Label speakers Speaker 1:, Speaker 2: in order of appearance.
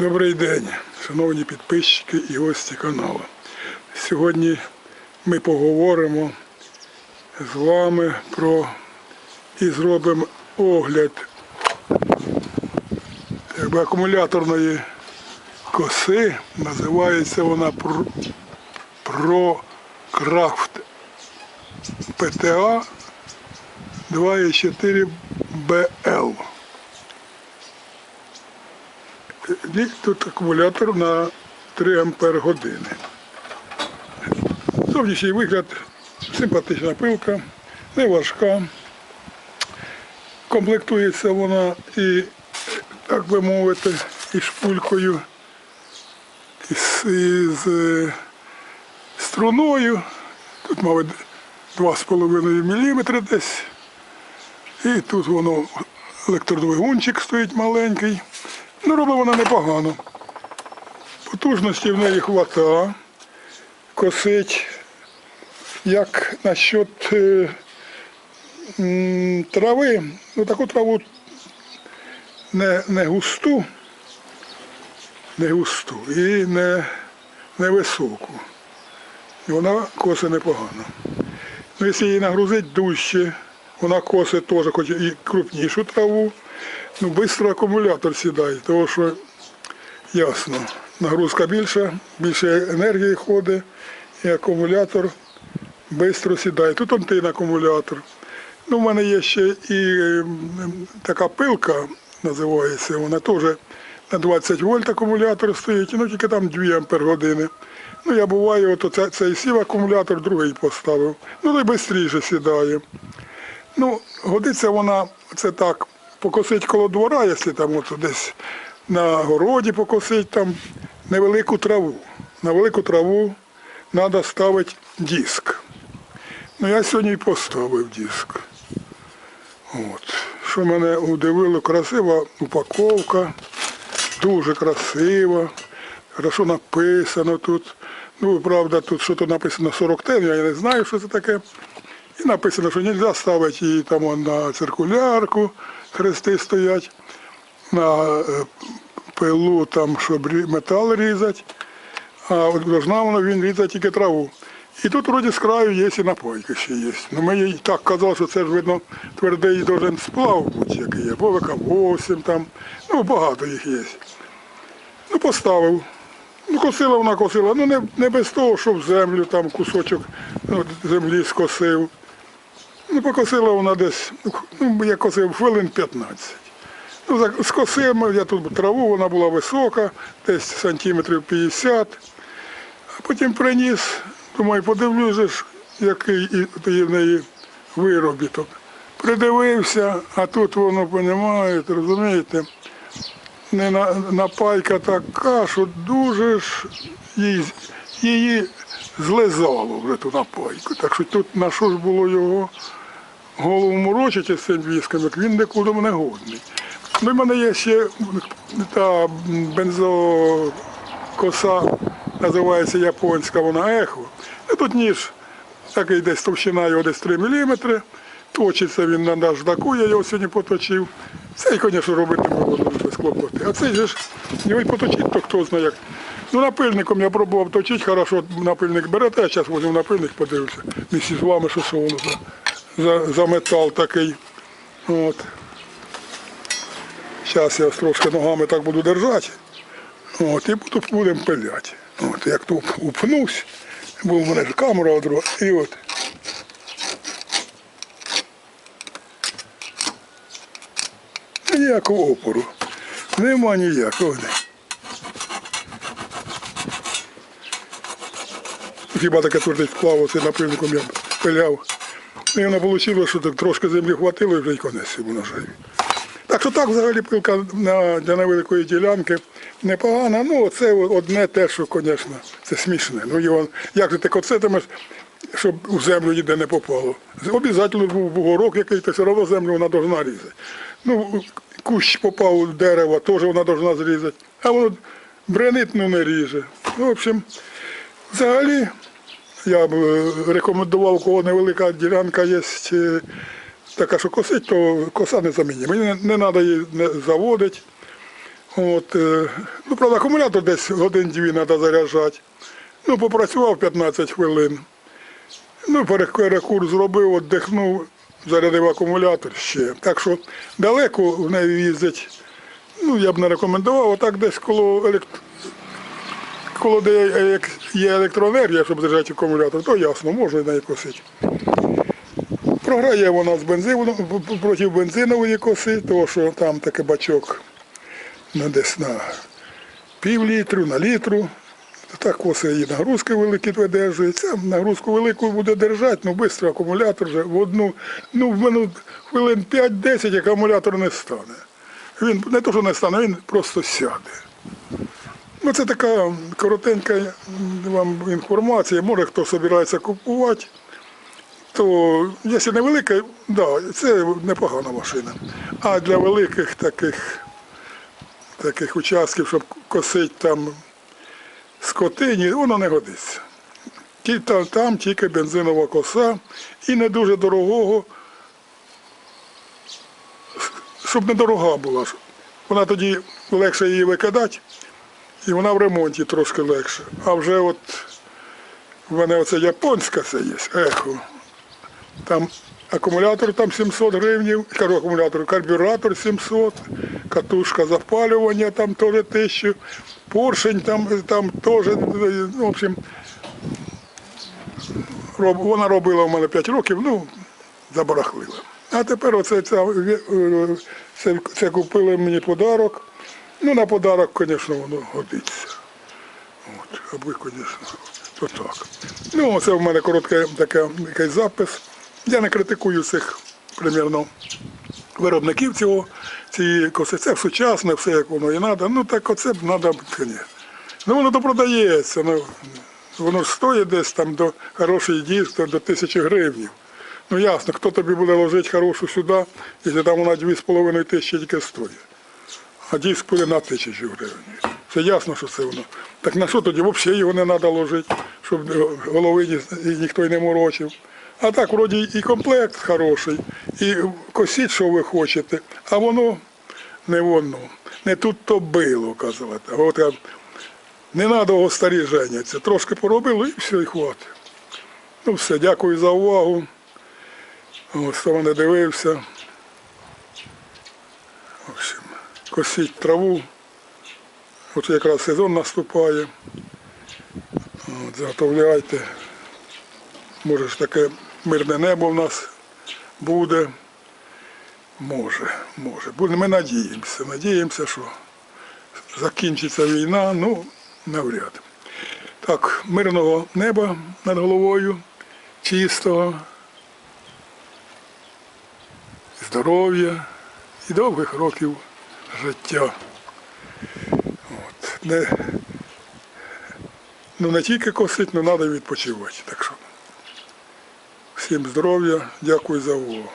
Speaker 1: Добрий день, шановні підписчики і гості каналу. Сьогодні ми поговоримо з вами про і зробимо огляд якби, акумуляторної коси. Називається вона ProCraft PTA 2,4 BL. Тут акумулятор на 3 ампер години. Зовнішній вигляд симпатична пилка, не важка. Комплектується вона і, так би мовити, і шпулькою, і з, і з струною. Тут, мабуть, 2,5 мм десь. І тут воно електродвигунчик стоїть маленький. Ну, робить вона непогано. Потужності в неї хвата, косить. Як насчет е, трави, ну таку траву не, не густу, не густу і не, не високу. І вона косить непогано. Ну, якщо її нагрузити дужче, вона косить теж, хоч і крупнішу траву, ну, швидко акумулятор сідає, тому що ясно, нагрузка більша, більше енергії ходить, і акумулятор швидко сідає. Тут антин акумулятор. Ну, в мене є ще і така пилка, називається, вона теж на 20 вольт акумулятор стоїть, ну тільки там 2 ампер години. Ну, я буваю, от оце- цей сів акумулятор, другий поставив. Ну, то й швидше сідає. Ну, годиться вона, це так, покосить коло двора, якщо там от десь на городі покосить там невелику траву. На велику траву треба ставити диск. Ну, я сьогодні і поставив диск. От. Що мене удивило, красива упаковка, дуже красива, хорошо написано тут. Ну, правда, тут що то написано 40 тен, я не знаю, що це таке. І написано, що не можна ставити її там на циркулярку, хрести стоять, на е, пилу, там, щоб метал різати, а от должна вона він різати тільки траву. І тут вроді з краю є і напойки ще є. Ну, ми їй так казали, що це ж видно твердий должен сплав бути який є, бо ВК-8 там, ну багато їх є. Ну, поставив. Ну, косила вона косила, ну не, не без того, що в землю там кусочок ну, землі скосив. Ну, покосила вона десь, ну, я косив хвилин 15. Ну, скосив, я тут траву, вона була висока, десь сантиметрів 50. А потім приніс, думаю, ж, який і в неї виробіток. Придивився, а тут воно, розумієте, розумієте, не на, напайка така, що дуже ж її, її злизало вже ту напайку. Так що тут на що ж було його голову морочити з цим віском, як він нікуди не годний. Ну, в мене є ще та бензокоса, називається японська, вона ехо. Ну, тут ніж такий десь товщина його десь 3 мм. Точиться він на наждаку, я його сьогодні поточив. Цей, звісно, робити можна без клопоти. А цей ж його поточить, то хто знає як. Ну, напильником я пробував точити, хорошо, напильник берете, я зараз возьму напильник, подивлюся. Місі з вами, що це воно за, за, метал такий. От. Зараз я трошки ногами так буду держати. От, і буду, будемо пиляти. От, як то упнусь, бо в мене ж камера одруга, і от. Ніякого опору. Нема ніякого. Хіба таке твердий сплав, оце напильником я пиляв. І воно вийшло, що так трошки землі хватило і вже й конець йому ножові. Так що так взагалі пилка для невеликої ділянки непогана. Ну, це одне те, що, звісно, це смішне. Ну, його, як же ти коцетимеш, щоб у землю ніде не попало. Обов'язково був бугорок який, то все одно землю вона повинна різати. Ну, кущ попав у дерево, теж вона повинна зрізати. А воно бренить, ну не ріже. В общем, взагалі, я б е, рекомендував, у кого невелика ділянка є е, така, що косить, то коса не замінює. Мені не, треба її заводити. От, е, ну, правда, акумулятор десь годин-дві треба заряджати. Ну, попрацював 15 хвилин. Ну, перекур зробив, віддихнув, зарядив акумулятор ще. Так що далеко в неї їздить, ну, я б не рекомендував, отак десь коло елект... Коли де є електроенергія, щоб заряджати акумулятор, то ясно, можна неї косити. Програє вона з бензину проти бензинової коси, тому що там такий бачок ну, десь на пів літру, на літру. Так коси і нагрузки великі видержують. Ця нагрузку велику буде держати, ну швидко акумулятор вже в одну, ну в мене хвилин 5-10 акумулятор не стане. Він не то, що не стане, він просто сяде. Ну, це така коротенька вам інформація. Може хто збирається купувати, то якщо невелика, да, це непогана машина. А для великих таких, таких участків, щоб косити там скотині, воно не годиться. Ті- та- Там тільки бензинова коса і не дуже дорогого, щоб не дорога була. Вона тоді легше її викидати, і вона в ремонті трошки легше. А вже от в мене оце японська це є, ехо. Там акумулятор там 700 гривень, кажу акумулятор, карбюратор 700, катушка запалювання там теж 1000, поршень там, там теж, в общем, роб, вона робила в мене 5 років, ну, забарахлила. А тепер оце ця, е, це, це купили мені подарок. Ну, на подарок, звісно, воно годиться. От, аби, звісно, то так. Ну, це в мене короткий такий, такий запис. Я не критикую цих примірно виробників цього, цієї коси. Це сучасне, все як воно і треба. Ну так оце б треба. Ну воно то продається. Ну, воно стоїть десь там до хорошої дійсно до тисячі гривень. Ну ясно, хто тобі буде ложити хорошу сюди, якщо там вона 2,5 тисячі тільки стоїть а диск буде на тисячу гривень. Це ясно, що це воно. Так на що тоді взагалі його не треба ложити, щоб голови ні- ніхто й не морочив. А так, вроді і комплект хороший, і косіть, що ви хочете, а воно не воно. Не тут то било, казати. От не треба старі женяться. Трошки поробили і все, і хватить. Ну все, дякую за увагу. Ось хто мене дивився. В общем, косіть траву. От якраз сезон наступає. От, заготовляйте. Може ж таке мирне небо в нас буде. Може, може. Буде- Ми надіємося. Надіємося, що закінчиться війна, ну, навряд. Так, мирного неба над головою, чистого, здоров'я і довгих років життя. От. Не, ну не тільки косить, але треба відпочивати. Так що всім здоров'я, дякую за увагу.